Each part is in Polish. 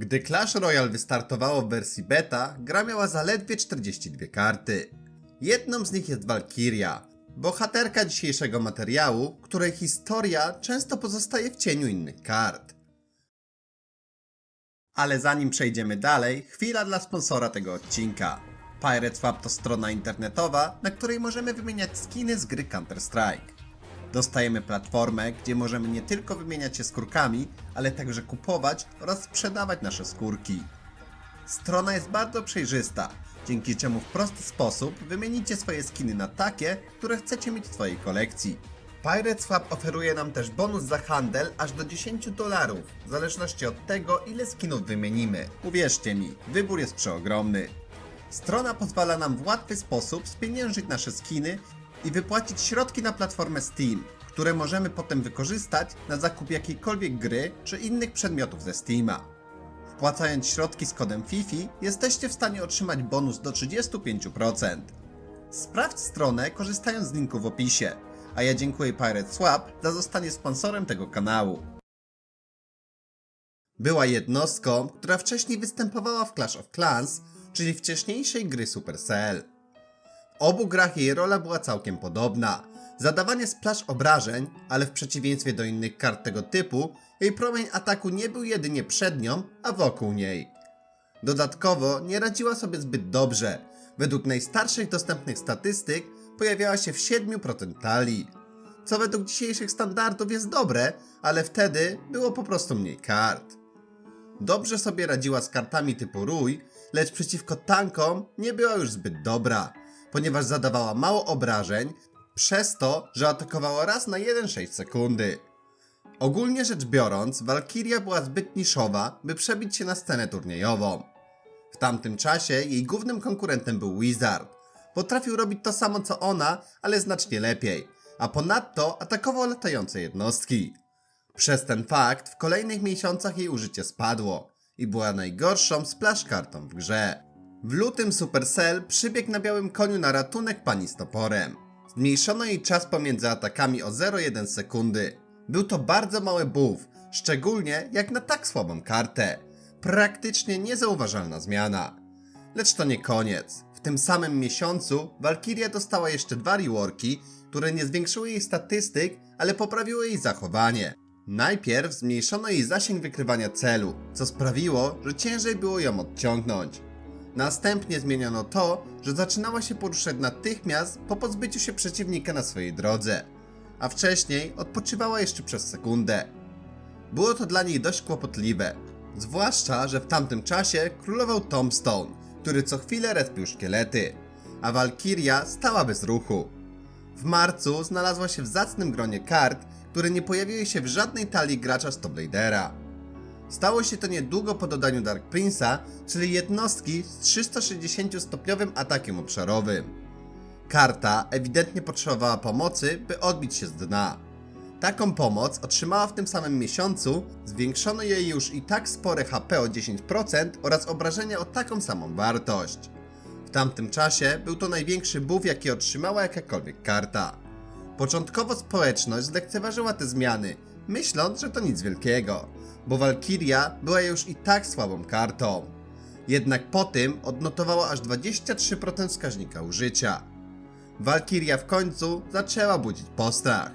Gdy Clash Royale wystartowało w wersji beta, gra miała zaledwie 42 karty. Jedną z nich jest Valkyria, bohaterka dzisiejszego materiału, której historia często pozostaje w cieniu innych kart. Ale zanim przejdziemy dalej, chwila dla sponsora tego odcinka. Pirate Swap to strona internetowa, na której możemy wymieniać skiny z gry Counter-Strike. Dostajemy platformę, gdzie możemy nie tylko wymieniać się skórkami, ale także kupować oraz sprzedawać nasze skórki. Strona jest bardzo przejrzysta, dzięki czemu w prosty sposób wymienicie swoje skiny na takie, które chcecie mieć w swojej kolekcji. Pirate Swap oferuje nam też bonus za handel aż do 10 dolarów, w zależności od tego, ile skinów wymienimy. Uwierzcie mi, wybór jest przeogromny. Strona pozwala nam w łatwy sposób spieniężyć nasze skiny i wypłacić środki na platformę Steam, które możemy potem wykorzystać na zakup jakiejkolwiek gry czy innych przedmiotów ze Steama. Wpłacając środki z kodem FIFI jesteście w stanie otrzymać bonus do 35%. Sprawdź stronę korzystając z linku w opisie, a ja dziękuję Pirate Swap za zostanie sponsorem tego kanału. Była jednostką, która wcześniej występowała w Clash of Clans, czyli wcześniejszej gry Supercell. Obu grach jej rola była całkiem podobna. Zadawanie splash obrażeń, ale w przeciwieństwie do innych kart tego typu, jej promień ataku nie był jedynie przed nią, a wokół niej. Dodatkowo nie radziła sobie zbyt dobrze. Według najstarszych dostępnych statystyk pojawiała się w 7% talii. Co według dzisiejszych standardów jest dobre, ale wtedy było po prostu mniej kart. Dobrze sobie radziła z kartami typu rój, lecz przeciwko tankom nie była już zbyt dobra, ponieważ zadawała mało obrażeń, przez to, że atakowała raz na 1,6 sekundy. Ogólnie rzecz biorąc, Valkyria była zbyt niszowa, by przebić się na scenę turniejową. W tamtym czasie jej głównym konkurentem był Wizard. Potrafił robić to samo co ona, ale znacznie lepiej, a ponadto atakował latające jednostki. Przez ten fakt w kolejnych miesiącach jej użycie spadło i była najgorszą splash kartą w grze. W lutym Supercell przybiegł na białym koniu na ratunek pani z toporem. Zmniejszono jej czas pomiędzy atakami o 0,1 sekundy. Był to bardzo mały buff, szczególnie jak na tak słabą kartę. Praktycznie niezauważalna zmiana. Lecz to nie koniec. W tym samym miesiącu Valkyria dostała jeszcze dwa reworki, które nie zwiększyły jej statystyk, ale poprawiły jej zachowanie. Najpierw zmniejszono jej zasięg wykrywania celu, co sprawiło, że ciężej było ją odciągnąć. Następnie zmieniono to, że zaczynała się poruszać natychmiast po pozbyciu się przeciwnika na swojej drodze, a wcześniej odpoczywała jeszcze przez sekundę. Było to dla niej dość kłopotliwe, zwłaszcza, że w tamtym czasie królował Tombstone, który co chwilę respił szkielety, a Valkyria stała bez ruchu. W marcu znalazła się w zacnym gronie kart, które nie pojawiły się w żadnej talii gracza Stobladera. Stało się to niedługo po dodaniu Dark Prince'a, czyli jednostki z 360-stopniowym atakiem obszarowym. Karta ewidentnie potrzebowała pomocy, by odbić się z dna. Taką pomoc otrzymała w tym samym miesiącu, zwiększono jej już i tak spore HP o 10% oraz obrażenia o taką samą wartość. W tamtym czasie był to największy buff, jaki otrzymała jakakolwiek karta. Początkowo społeczność zlekceważyła te zmiany, myśląc, że to nic wielkiego, bo Valkyria była już i tak słabą kartą. Jednak po tym odnotowała aż 23% wskaźnika użycia. Valkyria w końcu zaczęła budzić postrach.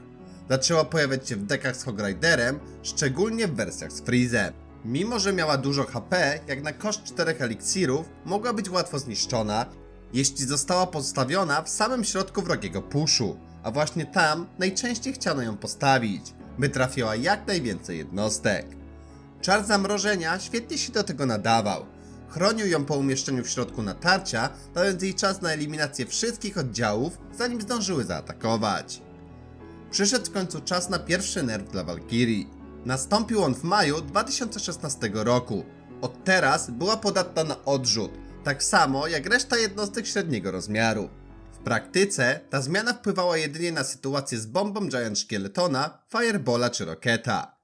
Zaczęła pojawiać się w dekach z Hogriderem, szczególnie w wersjach z Freezem. Mimo, że miała dużo HP, jak na koszt 4 eliksirów, mogła być łatwo zniszczona, jeśli została postawiona w samym środku wrogiego puszu, a właśnie tam najczęściej chciano ją postawić, by trafiła jak najwięcej jednostek. Czar zamrożenia świetnie się do tego nadawał. Chronił ją po umieszczeniu w środku natarcia, dając jej czas na eliminację wszystkich oddziałów, zanim zdążyły zaatakować. Przyszedł w końcu czas na pierwszy nerw dla Valkyrii. Nastąpił on w maju 2016 roku. Od teraz była podatna na odrzut, tak samo jak reszta jednostek średniego rozmiaru. W praktyce ta zmiana wpływała jedynie na sytuację z bombą Giant Szkieletona, Firebola czy Roketa.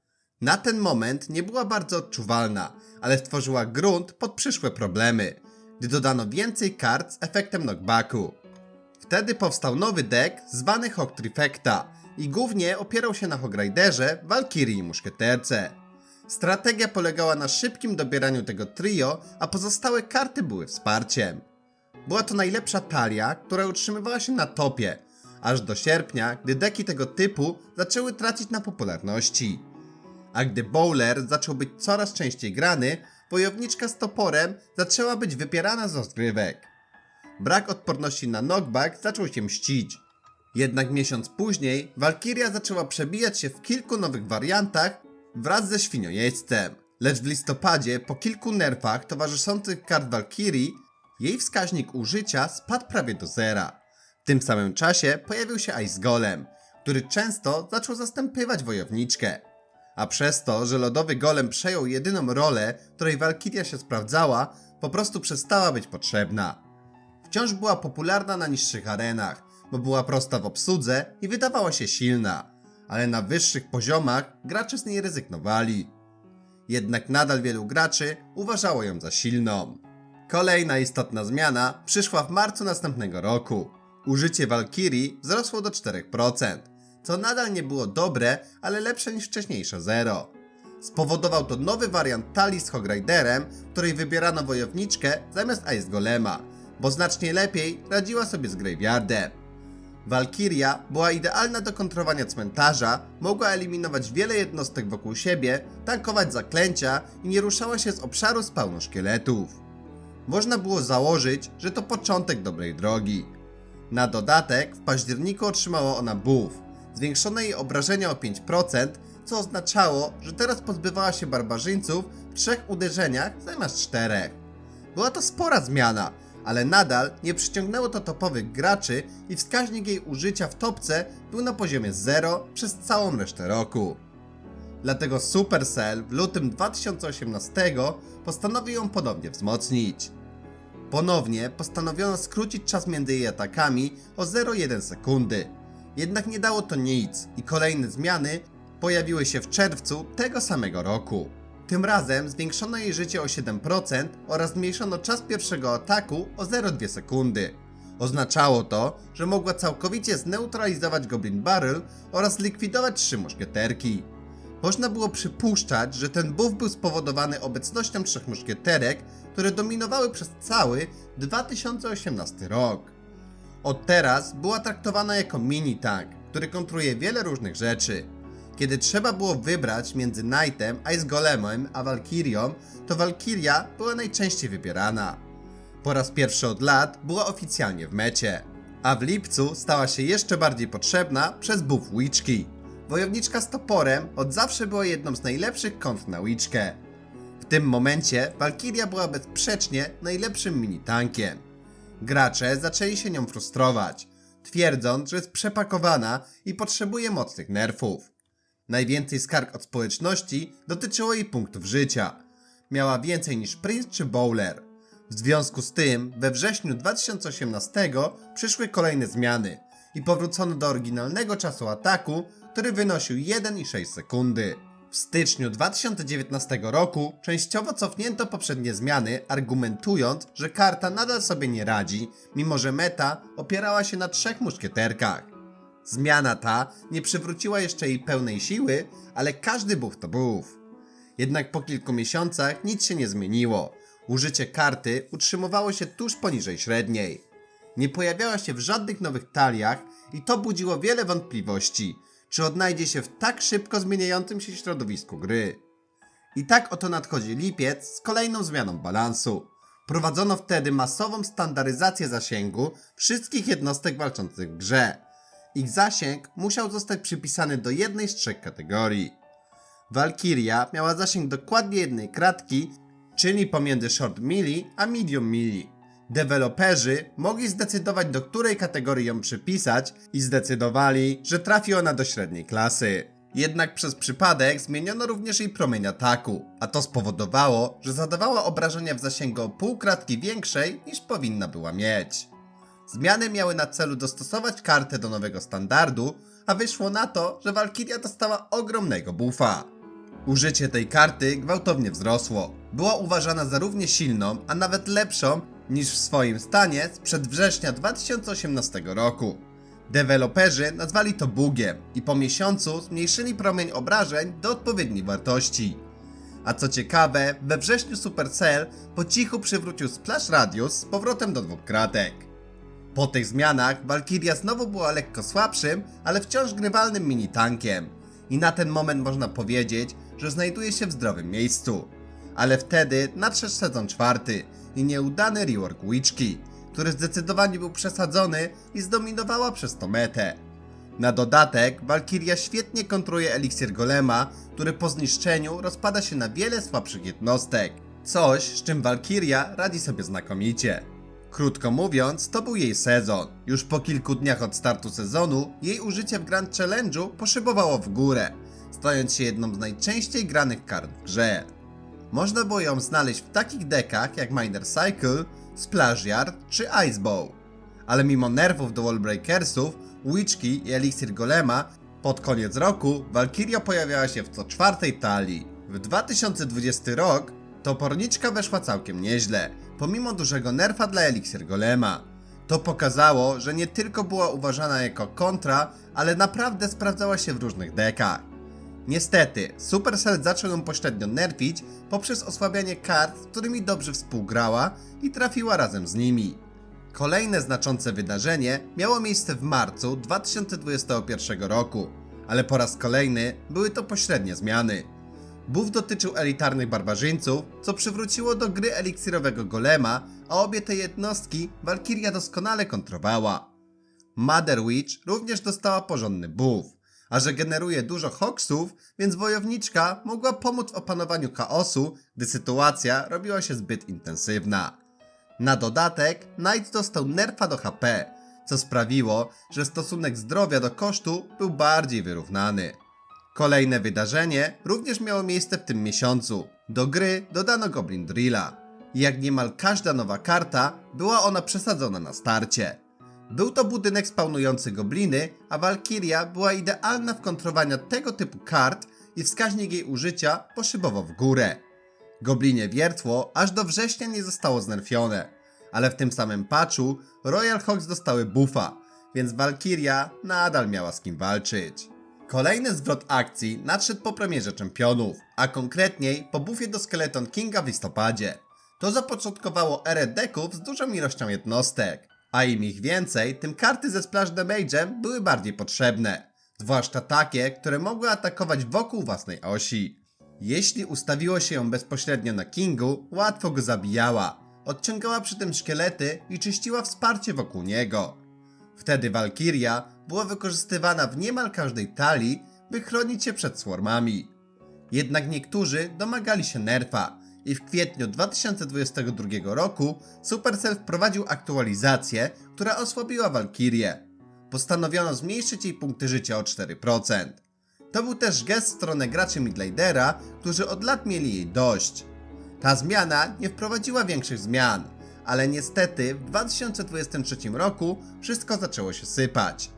Na ten moment nie była bardzo odczuwalna, ale stworzyła grunt pod przyszłe problemy, gdy dodano więcej kart z efektem knockbacku. Wtedy powstał nowy deck zwany Hog Trifecta i głównie opierał się na Hogriderze, Valkyrii i Muszkieterce. Strategia polegała na szybkim dobieraniu tego trio, a pozostałe karty były wsparciem. Była to najlepsza talia, która utrzymywała się na topie, aż do sierpnia, gdy deki tego typu zaczęły tracić na popularności. A gdy bowler zaczął być coraz częściej grany, wojowniczka z toporem zaczęła być wypierana z rozgrywek. Brak odporności na knockback zaczął się mścić. Jednak miesiąc później Walkiria zaczęła przebijać się w kilku nowych wariantach wraz ze świniojeźdźcem. Lecz w listopadzie, po kilku nerfach towarzyszących kart Walkirii, jej wskaźnik użycia spadł prawie do zera. W tym samym czasie pojawił się Ice Golem, który często zaczął zastępywać wojowniczkę. A przez to, że lodowy golem przejął jedyną rolę, której Walkiria się sprawdzała, po prostu przestała być potrzebna. Wciąż była popularna na niższych arenach, bo była prosta w obsłudze i wydawała się silna, ale na wyższych poziomach gracze z niej rezygnowali. Jednak nadal wielu graczy uważało ją za silną. Kolejna istotna zmiana przyszła w marcu następnego roku. Użycie Valkyrie wzrosło do 4%, co nadal nie było dobre, ale lepsze niż wcześniejsze zero. Spowodował to nowy wariant talii z Hogriderem, której wybierano wojowniczkę zamiast Ice Golema, bo znacznie lepiej radziła sobie z Graveyardem. Walkiria była idealna do kontrowania cmentarza, mogła eliminować wiele jednostek wokół siebie, tankować zaklęcia i nie ruszała się z obszaru spawnu szkieletów. Można było założyć, że to początek dobrej drogi. Na dodatek w październiku otrzymała ona buff, zwiększone jej obrażenia o 5%, co oznaczało, że teraz pozbywała się barbarzyńców w trzech uderzeniach zamiast czterech. Była to spora zmiana, ale nadal nie przyciągnęło to topowych graczy i wskaźnik jej użycia w topce był na poziomie 0 przez całą resztę roku. Dlatego Supercell w lutym 2018 postanowił ją ponownie wzmocnić. Ponownie postanowiono skrócić czas między jej atakami o 0,1 sekundy. Jednak nie dało to nic i kolejne zmiany pojawiły się w czerwcu tego samego roku. Tym razem zwiększono jej życie o 7% oraz zmniejszono czas pierwszego ataku o 0,2 sekundy. Oznaczało to, że mogła całkowicie zneutralizować Goblin Barrel oraz zlikwidować trzy muszkieterki. Można było przypuszczać, że ten buff był spowodowany obecnością trzech muszkieterek, które dominowały przez cały 2018 rok. Od teraz była traktowana jako mini tank, który kontruje wiele różnych rzeczy. Kiedy trzeba było wybrać między Knightem, Ice Golemem a Valkyrią, to Valkyria była najczęściej wybierana. Po raz pierwszy od lat była oficjalnie w mecie, a w lipcu stała się jeszcze bardziej potrzebna przez buff Witchki. Wojowniczka z toporem od zawsze była jedną z najlepszych kont na Witchkę. W tym momencie Valkyria była bezsprzecznie najlepszym mini-tankiem. Gracze zaczęli się nią frustrować, twierdząc, że jest przepakowana i potrzebuje mocnych nerfów. Najwięcej skarg od społeczności dotyczyło jej punktów życia. Miała więcej niż Prince czy Bowler. W związku z tym we wrześniu 2018 przyszły kolejne zmiany i powrócono do oryginalnego czasu ataku, który wynosił 1,6 sekundy. W styczniu 2019 roku częściowo cofnięto poprzednie zmiany, argumentując, że karta nadal sobie nie radzi, mimo że meta opierała się na trzech muszkieterkach. Zmiana ta nie przywróciła jeszcze jej pełnej siły, ale każdy buff to buff. Jednak po kilku miesiącach nic się nie zmieniło. Użycie karty utrzymywało się tuż poniżej średniej. Nie pojawiała się w żadnych nowych taliach i to budziło wiele wątpliwości, czy odnajdzie się w tak szybko zmieniającym się środowisku gry. I tak oto nadchodzi lipiec z kolejną zmianą balansu. Prowadzono wtedy masową standaryzację zasięgu wszystkich jednostek walczących w grze. Ich zasięg musiał zostać przypisany do jednej z trzech kategorii. Valkyria miała zasięg dokładnie jednej kratki, czyli pomiędzy short melee a medium melee. Deweloperzy mogli zdecydować do której kategorii ją przypisać i zdecydowali, że trafi ona do średniej klasy. Jednak przez przypadek zmieniono również jej promień ataku, a to spowodowało, że zadawała obrażenia w zasięgu o pół kratki większej niż powinna była mieć. Zmiany miały na celu dostosować kartę do nowego standardu, a wyszło na to, że Valkyria dostała ogromnego buffa. Użycie tej karty gwałtownie wzrosło. Była uważana za równie silną, a nawet lepszą niż w swoim stanie sprzed września 2018 roku. Deweloperzy nazwali to bugiem i po miesiącu zmniejszyli promień obrażeń do odpowiedniej wartości. A co ciekawe, we wrześniu Supercell po cichu przywrócił Splash Radius z powrotem do dwóch kratek. Po tych zmianach Valkyria znowu była lekko słabszym, ale wciąż grywalnym mini-tankiem. I na ten moment można powiedzieć, że znajduje się w zdrowym miejscu. Ale wtedy nadszedł sezon czwarty i nieudany rework Witchki, który zdecydowanie był przesadzony i zdominowała przez to metę. Na dodatek Valkyria świetnie kontruje eliksir Golema, który po zniszczeniu rozpada się na wiele słabszych jednostek. Coś, z czym Valkyria radzi sobie znakomicie. Krótko mówiąc, to był jej sezon. Już po kilku dniach od startu sezonu, jej użycie w Grand Challenge'u poszybowało w górę, stając się jedną z najczęściej granych kart w grze. Można było ją znaleźć w takich dekach jak Miner Cycle, Splash Yard czy Icebow. Ale mimo nerwów do Wallbreakersów, Witchki i Elixir Golema, pod koniec roku Valkyria pojawiała się w co czwartej talii. W 2020 rok toporniczka weszła całkiem nieźle, pomimo dużego nerfa dla Elixir Golema. To pokazało, że nie tylko była uważana jako kontra, ale naprawdę sprawdzała się w różnych dekach. Niestety, Supercell zaczął ją pośrednio nerfić poprzez osłabianie kart, z którymi dobrze współgrała i trafiła razem z nimi. Kolejne znaczące wydarzenie miało miejsce w marcu 2021 roku, ale po raz kolejny były to pośrednie zmiany. Buff dotyczył elitarnych barbarzyńców, co przywróciło do gry eliksirowego golema, a obie te jednostki Valkyria doskonale kontrowała. Mother Witch również dostała porządny buff, a że generuje dużo hoksów, więc wojowniczka mogła pomóc w opanowaniu chaosu, gdy sytuacja robiła się zbyt intensywna. Na dodatek Knight dostał nerfa do HP, co sprawiło, że stosunek zdrowia do kosztu był bardziej wyrównany. Kolejne wydarzenie również miało miejsce w tym miesiącu. Do gry dodano Goblin Drilla. Jak niemal każda nowa karta, była ona przesadzona na starcie. Był to budynek spawnujący gobliny, a Valkyria była idealna w kontrowaniu tego typu kart i wskaźnik jej użycia poszybował w górę. Goblinie wiertło aż do września nie zostało znerfione, ale w tym samym patchu Royal Hawks dostały buffa, więc Valkyria nadal miała z kim walczyć. Kolejny zwrot akcji nadszedł po premierze czempionów, a konkretniej po buffie do Skeleton Kinga w listopadzie. To zapoczątkowało erę deków z dużą ilością jednostek, a im ich więcej, tym karty ze splash damage'em były bardziej potrzebne, zwłaszcza takie, które mogły atakować wokół własnej osi. Jeśli ustawiło się ją bezpośrednio na Kingu, łatwo go zabijała. Odciągała przy tym szkielety i czyściła wsparcie wokół niego. Wtedy Valkyria była wykorzystywana w niemal każdej talii, by chronić się przed swarmami. Jednak niektórzy domagali się nerfa i w kwietniu 2022 roku Supercell wprowadził aktualizację, która osłabiła Valkyrię. Postanowiono zmniejszyć jej punkty życia o 4%. To był też gest w stronę graczy Midlandera, którzy od lat mieli jej dość. Ta zmiana nie wprowadziła większych zmian, ale niestety w 2023 roku wszystko zaczęło się sypać.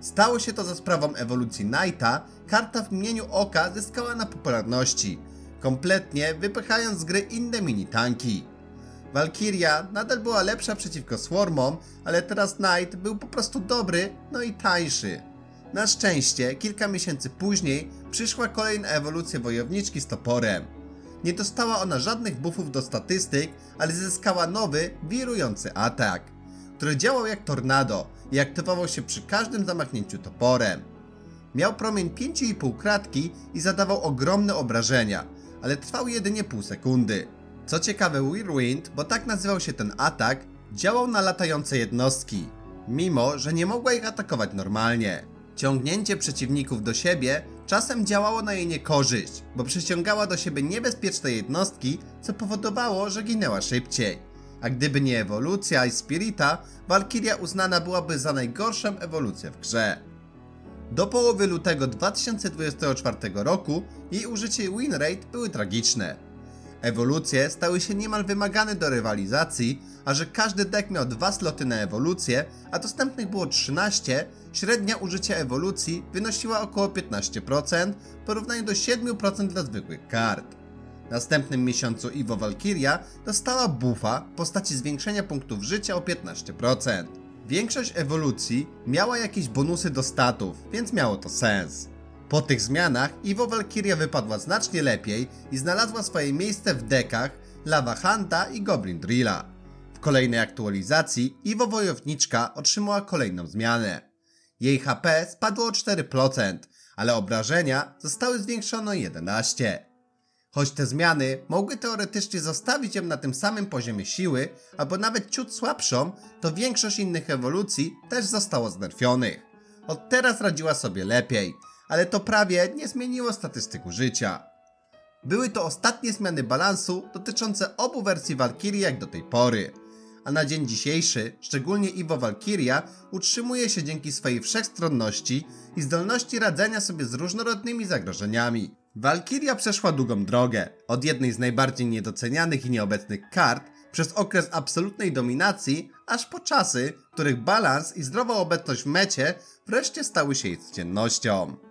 Stało się to za sprawą ewolucji Knighta, karta w mgnieniu oka zyskała na popularności, kompletnie wypychając z gry inne mini-tanki. Valkyria nadal była lepsza przeciwko Swarmom, ale teraz Knight był po prostu dobry, no i tańszy. Na szczęście, kilka miesięcy później przyszła kolejna ewolucja wojowniczki z toporem. Nie dostała ona żadnych buffów do statystyk, ale zyskała nowy, wirujący atak, który działał jak tornado i aktywował się przy każdym zamachnięciu toporem. Miał promień 5,5 kratki i zadawał ogromne obrażenia, ale trwał jedynie pół sekundy. Co ciekawe, Whirlwind, bo tak nazywał się ten atak, działał na latające jednostki, mimo że nie mogła ich atakować normalnie. Ciągnięcie przeciwników do siebie czasem działało na jej niekorzyść, bo przyciągała do siebie niebezpieczne jednostki, co powodowało, że ginęła szybciej. A gdyby nie ewolucja i Spirita, Valkyria uznana byłaby za najgorszą ewolucję w grze. Do połowy lutego 2024 roku jej użycie i win rate były tragiczne. Ewolucje stały się niemal wymagane do rywalizacji, a że każdy deck miał dwa sloty na ewolucję, a dostępnych było 13, średnia użycia ewolucji wynosiła około 15% w porównaniu do 7% dla zwykłych kart. W następnym miesiącu Iwo Valkyria dostała buffa w postaci zwiększenia punktów życia o 15%. Większość ewolucji miała jakieś bonusy do statów, więc miało to sens. Po tych zmianach Iwo Valkyria wypadła znacznie lepiej i znalazła swoje miejsce w dekach Lava Hanta i Goblin Drilla. W kolejnej aktualizacji Iwo Wojowniczka otrzymała kolejną zmianę. Jej HP spadło o 4%, ale obrażenia zostały zwiększone o 11%. Choć te zmiany mogły teoretycznie zostawić ją na tym samym poziomie siły, albo nawet ciut słabszą, to większość innych ewolucji też zostało znerfionych. Od teraz radziła sobie lepiej, ale to prawie nie zmieniło statystyk życia. Były to ostatnie zmiany balansu dotyczące obu wersji Valkyrie jak do tej pory. A na dzień dzisiejszy, szczególnie Iwo Valkyria, utrzymuje się dzięki swojej wszechstronności i zdolności radzenia sobie z różnorodnymi zagrożeniami. Valkyria przeszła długą drogę, od jednej z najbardziej niedocenianych i nieobecnych kart, przez okres absolutnej dominacji, aż po czasy, których balans i zdrowa obecność w mecie wreszcie stały się jej codziennością.